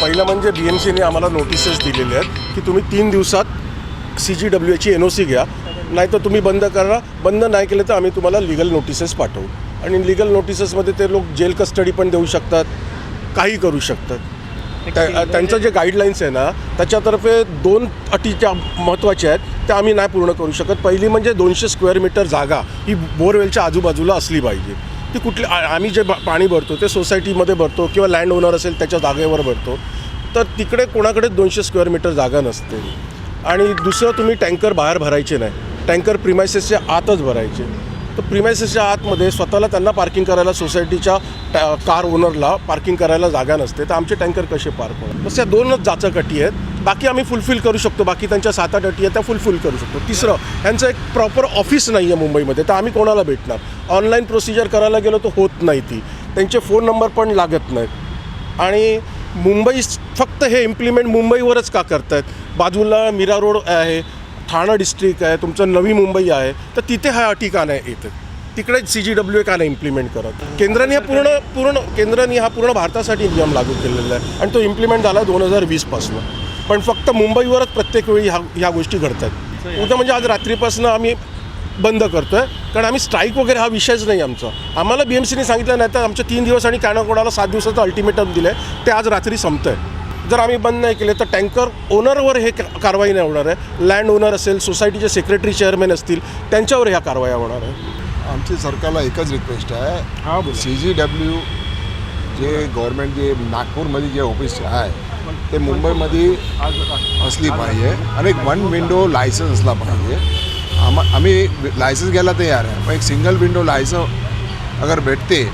पहिलं म्हणजे बी एम सीने आम्हाला नोटिसेस दिलेले आहेत की तुम्ही तीन दिवसात C G W H N O C घ्या. नाही तर तुम्ही बंद करा. बंद नाही केलं तर आम्ही तुम्हाला लिगल नोटिसेस पाठवू. आणि लिगल नोटिसेसमध्ये ते लोक जेल कस्टडी पण देऊ शकतात. काही करू शकतात. त्या त्यांचं जे गाईडलाईन्स आहे ना त्याच्यातर्फे दोन अटी ज्या महत्त्वाच्या आहेत. त्या आम्ही नाही पूर्ण करू शकत. पहिली म्हणजे दोनशे स्क्वेअर मीटर जागा ही बोरवेलच्या आजूबाजूला असली पाहिजे. ती कुठली आम्ही जे पाणी भरतो ते सोसायटीमध्ये भरतो किंवा लँड ओनर असेल त्याच्या जागेवर भरतो. तर तिकडे कोणाकडे दोनशे स्क्वेअर मीटर जागा नसते. आणि दुसरं तुम्ही टँकर बाहेर भरायचे नाही. टँकर प्रिमायसेसच्या आतच भरायचे. तर प्रिमायसेसच्या आतमध्ये स्वतःला त्यांना पार्किंग करायला सोसायटीच्या टॅ- कार ओनरला पार्किंग करायला जागा नसते. तर आमचे टँकर कसे पार्क होणार? बस या दोनच जाचक अटी आहेत. बाकी आम्ही फुलफिल करू शकतो. बाकी त्यांच्या सात आठ अटी आहेत त्या फुलफिल करू शकतो. तिसरं यांचं एक प्रॉपर ऑफिस नाही आहे मुंबईमध्ये तर आम्ही कोणाला भेटणार? ऑनलाईन प्रोसिजर करायला गेलो तर होत नाही ती. त्यांचे फोन नंबर पण लागत नाहीत. आणि मुंबई फक्त हे इम्प्लिमेंट मुंबईवरच का करतायत? बाजूला मीरा रोड आहे ठाणा डिस्ट्रिक्ट आहे तुमचं नवी मुंबई आहे तर तिथे हा अटी का नाही येतं? तिकडे सी जी डब्ल्यू ए का नाही इम्प्लिमेंट करत? केंद्राने हा पूर्ण पूर्ण केंद्राने हा पूर्ण भारतासाठी नियम लागू केलेला आहे आणि तो इम्प्लिमेंट झाला दोन हजार वीसपासून पण फक्त मुंबईवरच प्रत्येक वेळी ह्या ह्या गोष्टी घडतात. उद्या म्हणजे आज रात्रीपासून आम्ही बंद करतो आहे कारण आम्ही स्ट्राईक वगैरे हा विषयच नाही आमचा. आम्हाला बी एम सीने सांगितलं नाही तर आमचे तीन दिवस आणि कॅना कोणाला सात दिवसाचं अल्टिमेटम दिलं आहे ते आज रात्री संपतं आहे जर आम्ही बंद नाही केले तर टँकर ओनरवर हे कारवाई नाही होणार आहे. लँड ओनर असेल सोसायटीचे सेक्रेटरी चेअरमॅन असतील त्यांच्यावर ह्या कारवाया होणार आहे. आमची सरकारला एकच रिक्वेस्ट आहे. सी जी डब्ल्यू जे गव्हर्नमेंट जे नागपूरमध्ये जे ऑफिस आहे ते मुंबईमध्ये असली पाहिजे. आणि एक वन विंडो लायसन्स असला पाहिजे. आम आम्ही लायसन्स घ्यायला तयार आहे. पण एक सिंगल विंडो लायसन्स अगर भेटते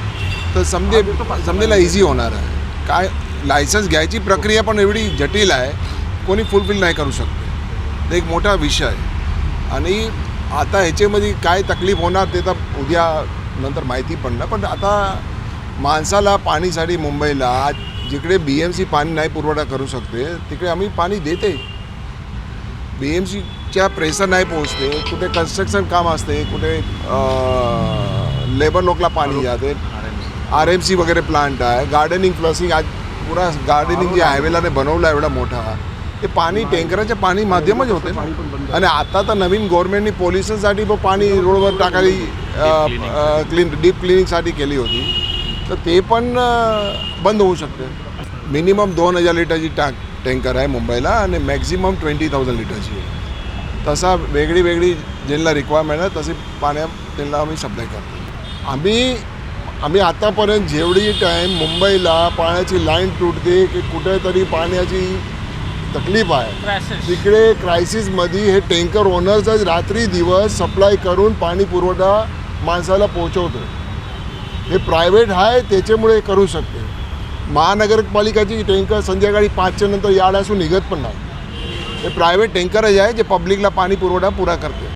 तर समजे समजेला इझी होणार आहे. काय लायसन्स घ्यायची प्रक्रिया पण एवढी जटिल आहे कोणी फुलफिल नाही करू शकते. एक मोठा विषय आहे. आणि आता ह्याच्यामध्ये काय तकलीफ होणार ते तर उद्या नंतर माहिती पडणार. पण आता माणसाला पाणीसाठी मुंबईला जिकडे बी एम सी पाणी नाही पुरवठा करू शकते तिकडे आम्ही पाणी देते. बी एम सीच्या प्रेशर नाही पोहोचते कुठे कन्स्ट्रक्शन काम असते कुठे लेबर लोकला पाणी जाते. आर एम सी वगैरे प्लांट आहे गार्डनिंग फ्लसिंग आज पुरा गार्डनिंग जे हायवेला बनवला एवढा मोठा ते पाणी टँकराच्या पाणी माध्यमच होते ना. आणि आता तर नवीन गव्हर्नमेंटनी पोल्युशनसाठी पण पाणी रोडवर टाकायली क्लीन डीप क्लिनिंगसाठी केली होती. तर ते पण बंद होऊ शकते. मिनिमम दोन हजार लिटरची टाक टँकर आहे मुंबईला आणि मॅक्झिमम ट्वेंटी थाउजंड लिटरची आहे. तसा वेगळी वेगळी ज्यांना रिक्वायरमेंट आहे तसे पाण्या त्यांना आम्ही सप्लाय करतो. आम्ही आम्ही आतापर्यंत जेवढी टाईम मुंबईला पाण्याची लाईन तुटते की कुठेतरी पाण्याची तकलीफ आहे. तिकडे क्रायसिसमध्ये हे टँकर ओनर्सच रात्री दिवस सप्लाय करून पाणी पुरवठा माणसाला पोहोचवतो हे प्रायव्हेट आहे त्याच्यामुळे करू शकते. महानगरपालिकाची टँकर संध्याकाळी पाचच्या नंतर यार्ड असून निघत पण नाही. हे प्रायव्हेट टँकरच आहे जे पब्लिकला पाणी पुरवठा पुरा करते.